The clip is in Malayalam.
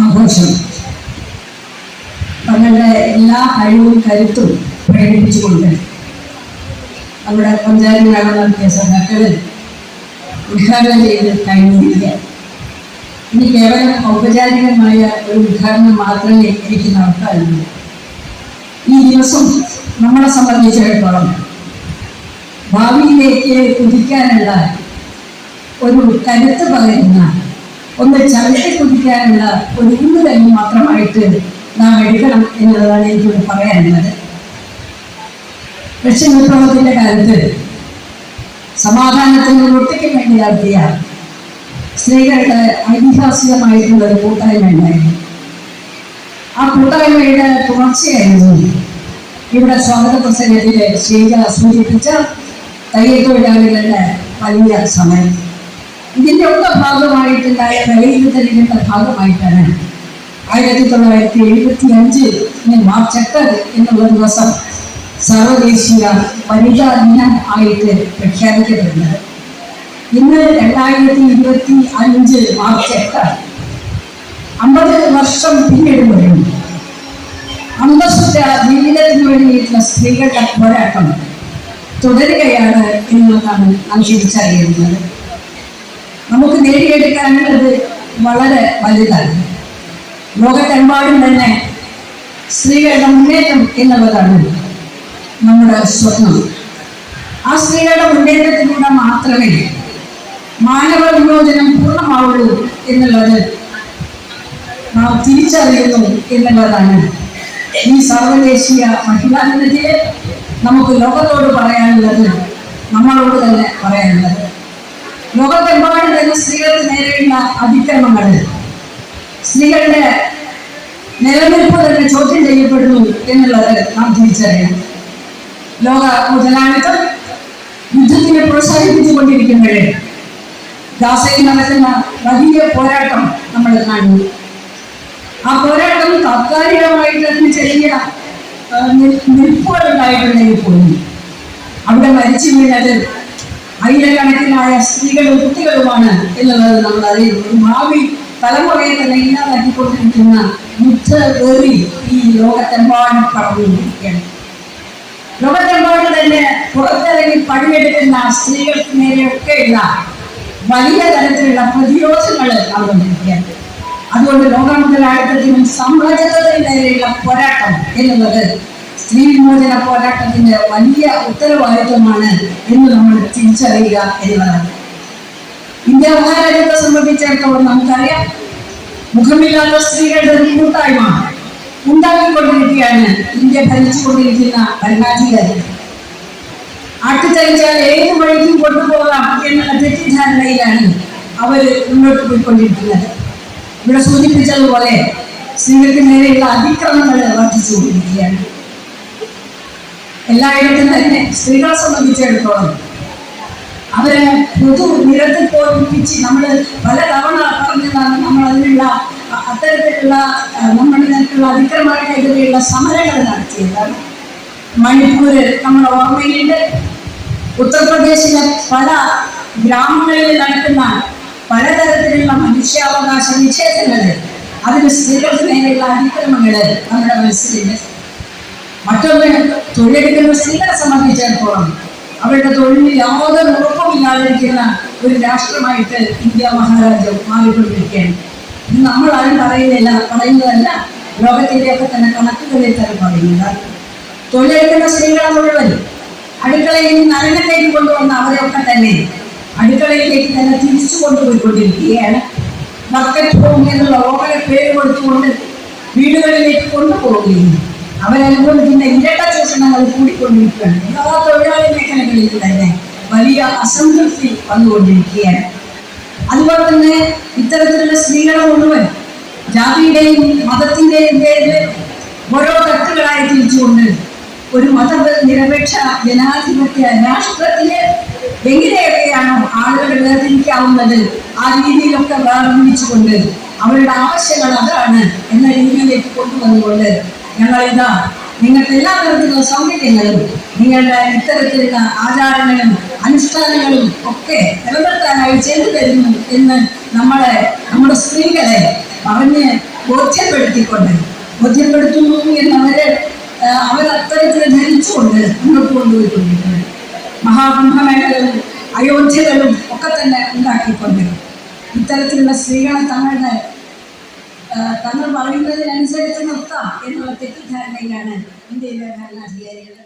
ആഘോഷം തങ്ങളുടെ എല്ലാ കഴിവും കരുത്തും പ്രകടിപ്പിച്ചുകൊണ്ട് നമ്മുടെ പഞ്ചായത്ത് മേള നടത്തിയ സഭകളിൽ ഉദ്ഘാടനം ചെയ്ത് കഴിഞ്ഞിരിക്കുക ഇനി കേവലം ഔപചാരികമായ ഒരു ഉദ്ഘാടനം മാത്രമേ എനിക്ക് നടത്താനുള്ളൂ. ഈ ദിവസം നമ്മളെ സംബന്ധിച്ചിടത്തോളം ഭാവിയിലേക്ക് കുതിക്കാനുള്ള ഒരു കരുത്ത് പകരുന്ന ഒന്ന് ചവിട്ടി കുതിക്കാനുള്ള ഒരു ഇന്ന് തന്നെ മാത്രമായിട്ട് നാം എടുക്കണം എന്നുള്ളതാണ് എനിക്കിവിടെ പറയാനുള്ളത്. റഷ്യൻ വിപ്ലവത്തിന്റെ കാലത്ത് സമാധാനത്തിന് ഒട്ടിക്ക് വേണ്ടി നടത്തിയ സ്ത്രീകളുടെ ഐതിഹാസികമായിട്ടുള്ള ഒരു കൂട്ടായ്മ ഉണ്ടായിരുന്നു. ആ കൂട്ടായ്മയുടെ തുടർച്ചയായിരുന്നു ഇവിടെ സ്വാഗത പ്രസംഗത്തിലെ ശ്രീജ സൂചിപ്പിച്ച തയ്യൽ തൊഴിലാളികളുടെ വലിയ സമരം. ഇതിന്റെ ഒക്കെ ഭാഗമായിട്ടുണ്ടായ പ്രവേശനത്തിന്റെ ഭാഗമായിട്ടാണ് ആയിരത്തി തൊള്ളായിരത്തി എഴുപത്തി അഞ്ച് മാർച്ച് എട്ട് എന്നുള്ള ദിവസം സർവദേശീയ വനിതാ ദിനം ആയിട്ട് പ്രഖ്യാപിക്കപ്പെടുന്നത്. ഇന്ന് രണ്ടായിരത്തി ഇരുപത്തി അഞ്ച് മാർച്ച് എട്ട് അമ്പത് വർഷം പിന്നിടുമ്പോഴും അന്തസ്സുറ്റ ജീവിതത്തിന് വേണ്ടിയിട്ടുള്ള സ്ത്രീകളുടെ പോരാട്ടം തുടരുകയാണ് എന്നുള്ളതാണ് നാം തിരിച്ചറിയുന്നത് നമുക്ക് നേടിയെടുക്കാനുള്ളത് വളരെ വലുതാണ്. ലോകത്തെമ്പാടും തന്നെ സ്ത്രീകളുടെ മുന്നേറ്റം എന്നുള്ളതാണ് നമ്മുടെ സ്വപ്നം. ആ സ്ത്രീകളുടെ മുന്നേറ്റത്തിലൂടെ മാത്രമേ മാനവ വിമോചനം പൂർണമാവുള്ളൂ എന്നുള്ളത് നാം തിരിച്ചറിയുന്നു എന്നുള്ളതാണ് ഈ സർവദേശീയ മഹിളാ ദിനത്തിൽ നമുക്ക് ലോകത്തോട് പറയാനുള്ളത് നമ്മളോട് തന്നെ പറയാനുള്ളത്. ലോകത്തെമ്പാടും തന്നെ സ്ത്രീകൾക്ക് നേരിടുന്ന അതിക്രമങ്ങൾ. സ്ത്രീകളുടെ നിലനിൽപ്പ് തന്നെ ചോദ്യം ചെയ്യപ്പെടുന്നു എന്നുള്ളത് നാം തിരിച്ചറിയണം. ലോക മുതലാളിത്തം യുദ്ധത്തിനെ പ്രോത്സാഹിപ്പിച്ചുകൊണ്ടിരിക്കുമ്പോഴേ ഗാസയിൽ നടക്കുന്ന വലിയ പോരാട്ടം നമ്മൾ കാണുന്നു. ആ പോരാട്ടം താത്കാലികമായിട്ട് അതിന് ചെറിയ നിൽപ്പുകൾ ഉണ്ടായിട്ടുണ്ടെങ്കിൽ പോലും അവിടെ മരിച്ചു വീണത് ആയിരക്കണക്കിനായ സ്ത്രീകളും കുട്ടികളുമാണ് എന്നുള്ളത് നമ്മൾ അറിയുന്നു ഒരു ഭാവി തലമുറയെ തന്നെ ഇല്ലാതാക്കിക്കൊണ്ടിരിക്കുന്ന യുദ്ധ വെറി ഈ ലോകത്തെമ്പാടും പറഞ്ഞുകൊണ്ടിരിക്കുകയാണ് ലോകത്തെമ്പാടും തന്നെ പുറത്തിറങ്ങി പണിയെടുക്കുന്ന സ്ത്രീകൾക്ക് നേരെയൊക്കെയുള്ള വലിയ തരത്തിലുള്ള പ്രതിരോധങ്ങൾ നടന്നുകൊണ്ടിരിക്കുകയാണ്. അതുകൊണ്ട് ലോകമുതലാളിത്തത്തിനും സാമ്രാജ്യത്വത്തിനും നേരെയുള്ള പോരാട്ടം എന്നുള്ളത് സ്ത്രീ വിമോചന പോരാട്ടത്തിന്റെ വലിയ ഉത്തരവാദിത്വമാണ് എന്ന് നമ്മൾ തിരിച്ചറിയുക എന്നതാണ്. ഇന്ത്യ മഹാരാജ്യത്തെ സംബന്ധിച്ചിടത്തോളം നമുക്കറിയാം മുഖമില്ലാത്ത സ്ത്രീകളുടെ കൂട്ടായ്മ ഉണ്ടാക്കിക്കൊണ്ടിരിക്കുകയാണ് ഇന്ത്യ ഭരിച്ചുകൊണ്ടിരിക്കുന്ന ഭരണാധികാരി. ആട്ടിത്തരിച്ചാൽ ഏത് വഴിക്കും കൊണ്ടുപോകാം എന്നുള്ള തെറ്റിദ്ധാരണയിലാണ് അവർ മുന്നോട്ട് പോയിക്കൊണ്ടിരിക്കുന്നത്. ഇവിടെ സൂചിപ്പിച്ചതുപോലെ സ്ത്രീകൾക്ക് നേരെയുള്ള അതിക്രമങ്ങൾ വർദ്ധിച്ചുകൊണ്ടിരിക്കുകയാണ്. എല്ലായിടത്തും തന്നെ സ്ത്രീകളെ സംബന്ധിച്ചിടത്തോളം അവരെ പൊതു നിരത്തിൽ പോയിപ്പിച്ച് നമ്മൾ പല തവണ പറഞ്ഞതാണ് നമ്മൾ അതിനുള്ള അത്തരത്തിലുള്ള നിരക്കുള്ള അതിക്രമങ്ങൾക്കെതിരെയുള്ള സമരങ്ങൾ നടത്തിയതാണ് മണിപ്പൂര് നമ്മുടെ ഓർമ്മയിലുണ്ട്. ഉത്തർപ്രദേശിലെ പല ഗ്രാമങ്ങളിൽ നടക്കുന്ന പലതരത്തിലുള്ള മനുഷ്യാവകാശ നിഷേധങ്ങൾ അതിന് സ്ത്രീകൾക്ക് നേരെയുള്ള അതിക്രമങ്ങൾ നമ്മുടെ മനസ്സിലുണ്ട്. മറ്റൊന്ന് തൊഴിലെടുക്കുന്ന സ്ത്രീകളെ സംബന്ധിച്ചിടത്തോളം അവരുടെ തൊഴിലിന് യാതൊരു ഉറപ്പമില്ലാതിരിക്കുന്ന ഒരു രാഷ്ട്രമായിട്ട് ഇന്ത്യ മഹാരാജ്യം മാറിക്കൊണ്ടിരിക്കുകയാണ്. ഇത് നമ്മൾ ആരും പറയുന്നില്ല പറയുന്നതല്ല. ലോകത്തിന്റെ ഒക്കെ തന്നെ കണക്കുകളിൽ തന്നെ പറയുന്നത്. തൊഴിലെടുക്കുന്ന സ്ത്രീകളെ മുഴുവൻ അടുക്കളയിൽ നിന്ന് അരങ്ങത്തേക്ക് കൊണ്ടുവന്ന അവരെയൊക്കെ തന്നെ അടുക്കളയിലേക്ക് തന്നെ തിരിച്ചു കൊണ്ടുപോയിക്കൊണ്ടിരിക്കുകയാണ്. ബക്കറ്റ് ഹോം എന്നുള്ള ഓരോ പേര് കൊടുത്തുകൊണ്ട് വീടുകളിലേക്ക് കൊണ്ടുപോവുകയും അവരനുഭവിക്കുന്ന ഇരട്ട ചൂഷണങ്ങൾ കൂടിക്കൊണ്ടിരിക്കുകയാണ്. എല്ലാ തൊഴിലാളി മേഖലകളിൽ തന്നെ വലിയ അസംതൃപ്തി വന്നുകൊണ്ടിരിക്കുകയാണ്. അതുപോലെ തന്നെ ഇത്തരത്തിലുള്ള സ്ത്രീകളെ മുഴുവൻ ജാതിയുടെയും മതത്തിന്റെയും പേരിൽ ഓരോ തട്ടുകളായി തിരിച്ചുകൊണ്ട് ഒരു മത നിരപേക്ഷ ജനാധിപത്യ രാഷ്ട്രത്തിൽ എങ്ങനെയൊക്കെയാണോ ആളുകൾ വേർതിരിക്കാവുന്നത് ആ രീതിയിലൊക്കെ വേർതിരിച്ചുകൊണ്ട് അവരുടെ ആവശ്യങ്ങൾ അതാണ് എന്ന രീതിയിലേക്ക് കൊണ്ടുവന്നുകൊണ്ട് ഞങ്ങളിതാ നിങ്ങൾക്ക് എല്ലാ തരത്തിലുള്ള സൗകര്യങ്ങളും നിങ്ങളുടെ ഇത്തരത്തിലുള്ള ആചാരങ്ങളും അനുഷ്ഠാനങ്ങളും ഒക്കെ നിലനിർത്താനായി ചെയ്തു തരുന്നു എന്ന് നമ്മളെ നമ്മുടെ സ്ത്രീകളെ പറഞ്ഞ് ബോധ്യപ്പെടുത്തിക്കൊണ്ട് ബോധ്യപ്പെടുത്തുന്നു എന്നവര് അത്തരത്തിൽ ധരിച്ചുകൊണ്ട് മുന്നോട്ട് കൊണ്ടുപോയിക്കൊണ്ടിരിക്കുന്നത് മഹാകുംഭമേളകളും അയോധ്യകളും ഒക്കെ തന്നെ ഉണ്ടാക്കിക്കൊണ്ട് ഇത്തരത്തിലുള്ള സ്ത്രീകളെ തങ്ങളുടെ തങ്ങൾ പറയുന്നതിനനുസരിച്ച് നിർത്താം എന്നുള്ള തെറ്റിദ്ധാരണയിലാണ് ഇന്ത്യയിലെ ഭരണാധികാരികൾ